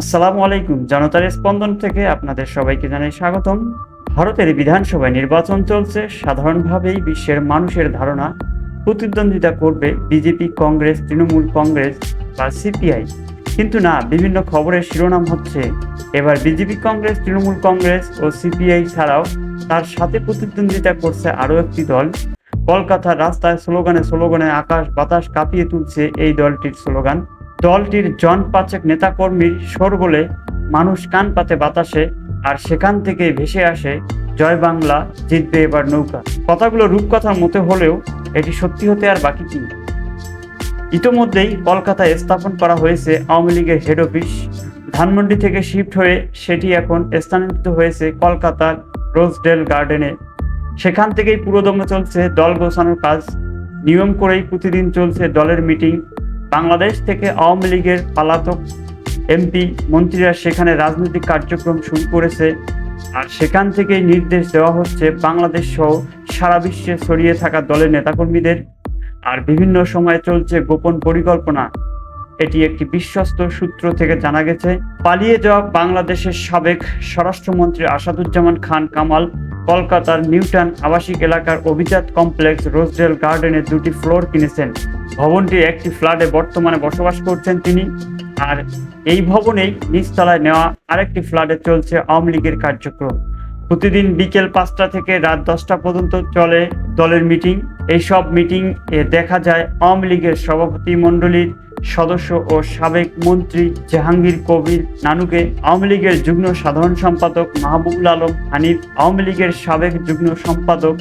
আসসালামু আলাইকুম, জনতার স্পন্দন থেকে আপনাদের সবাইকে জানাই স্বাগতম। ভারতের বিধানসভায় নির্বাচন চলছে, সাধারণভাবেই বিশ্বের মানুষের ধারণা প্রতিদ্বন্দ্বিতা করবে বিজেপি, কংগ্রেস, তৃণমূল কংগ্রেস বা সিপিআই। কিন্তু না, বিভিন্ন খবরের শিরোনাম হচ্ছে, এবার বিজেপি কংগ্রেস, তৃণমূল কংগ্রেস ও সিপিআই ছাড়াও তার সাথে প্রতিদ্বন্দ্বিতা করছে আরও একটি দল। কলকাতার রাস্তায় স্লোগানে স্লোগানে আকাশ বাতাস কাঁপিয়ে তুলছে এই দলটির স্লোগান। দলটির জন পাচেক নেতাকর্মীর শোরগোলে মানুষ কান পাতে বাতাসে আর সেখান থেকে ভেসে আসে জয় বাংলা, জিতবে এবার নৌকা। কথাগুলো রূপকথার মতো হলেও এটি সত্যি হতে আর বাকি কি? ইতোমধ্যেই কলকাতায় স্থাপন করা হয়েছে আওয়ামী লীগের হেড অফিস ধানমন্ডি থেকে শিফট হয়ে সেটি এখন স্থানান্তরিত হয়েছে কলকাতার রোজডেল গার্ডেনে। সেখান থেকেই পুরোদমে চলছে দল গোছানোর কাজ। নিয়ম করেই প্রতিদিন চলছে দলের মিটিং বাংলাদেশ থেকে আওয়ামী লীগের পালাতক এমপি মন্ত্রীরা সেখানে রাজনৈতিক কার্যক্রম শুরু করেছে আর সেখান থেকেই নির্দেশ দেওয়া হচ্ছে বাংলাদেশ সহ সারা বিশ্বে ছড়িয়ে থাকা দলের নেতাকর্মীদের। আর বিভিন্ন সময় চলছে গোপন পরিকল্পনা। এটি একটি বিশ্বস্ত সূত্র থেকে জানা গেছে। পালিয়ে যাওয়া বাংলাদেশের সাবেক স্বরাষ্ট্রমন্ত্রী আসাদুজ্জামান খান কামাল কলকাতার নিউটান আবাসিক এলাকার অভিজাত কমপ্লেক্স রোজডেল গার্ডেনের দুটি ফ্লোর কিনেছেন। ভবনটির একটি ফ্ল্যাটে বর্তমানে বসবাস করছেন তিনি। আর এই ভবনেই নিচতলায় নেওয়া আরেকটি ফ্ল্যাটে চলছে আওয়ামী লীগের কার্যক্রম। প্রতিদিন বিকেল পাঁচটা থেকে রাত দশটা পর্যন্ত চলে দলের মিটিং। এইসব মিটিং এ দেখা যায় আওয়ামী লীগের সভাপতি মণ্ডলীর সদস্য ও সাবেক মন্ত্রী জাহাঙ্গীর কবির নানুকে আওয়ামী লীগের যুগ্ম সাধারণ সম্পাদক মাহবুবুল আলম হানিফ, আওয়ামী লীগের সাবেক যুগ্ম সম্পাদক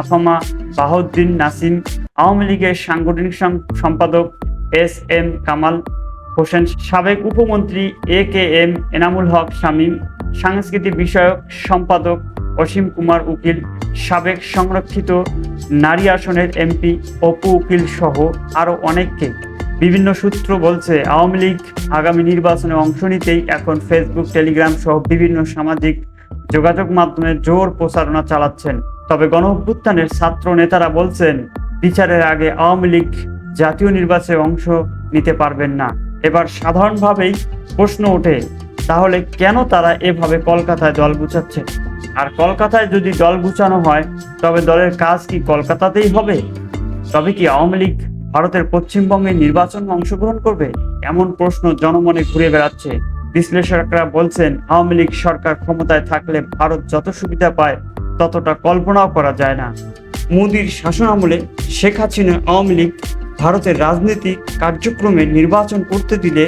আফামা বাহাউদ্দিন নাসিম, আওয়ামী লীগের সাংগঠনিক সম্পাদক এস এম কামাল হোসেন, সাবেক উপমন্ত্রী A K M Enamul Haque Shamim, সাংস্কৃতিক বিষয়ক সম্পাদক অসীম কুমার উকিল, সাবেক সংরক্ষিত নারী আসনের এমপি অপু উকিল সহ আরও অনেককে। বিভিন্ন সূত্র বলছে, আওয়ামী লীগ আগামী নির্বাচনে অংশ নিতেই এখন ফেসবুক টেলিগ্রাম সহ বিভিন্ন সামাজিক যোগাযোগ মাধ্যমে জোর প্রচারণা চালাচ্ছেন। তবে গণ অভ্যুত্থানের ছাত্র নেতারা বলছেন, বিচারের আগে আওয়ামী লীগ জাতীয় নির্বাচনে অংশ নিতে পারবেন না। এবার সাধারণভাবেই প্রশ্ন ওঠে, তাহলে কেন তারা এভাবে কলকাতায় দল গুছাচ্ছে? আর কলকাতায় যদি দল গুছানো হয়, তবে দলের কাজ কি কলকাতাতেই হবে? তবে কি আওয়ামী লীগ ভারতের পশ্চিমবঙ্গে নির্বাচনে অংশগ্রহণ করবে এমন প্রশ্ন জনমনে ঘুরে বেড়াচ্ছে। বিশ্লেষকরা বলছেন, আওয়ামী লীগ সরকার ক্ষমতায় থাকলে ভারত যত সুবিধা পায়, ততটা কল্পনাও করা যায় না। মোদির শাসনামলে শেখ হাসিনা আওয়ামী লীগ ভারতের রাজনীতি কার্যক্রমে নির্বাচন করতে দিলে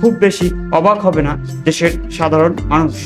খুব বেশি অবাক হবে না দেশের সাধারণ মানুষ।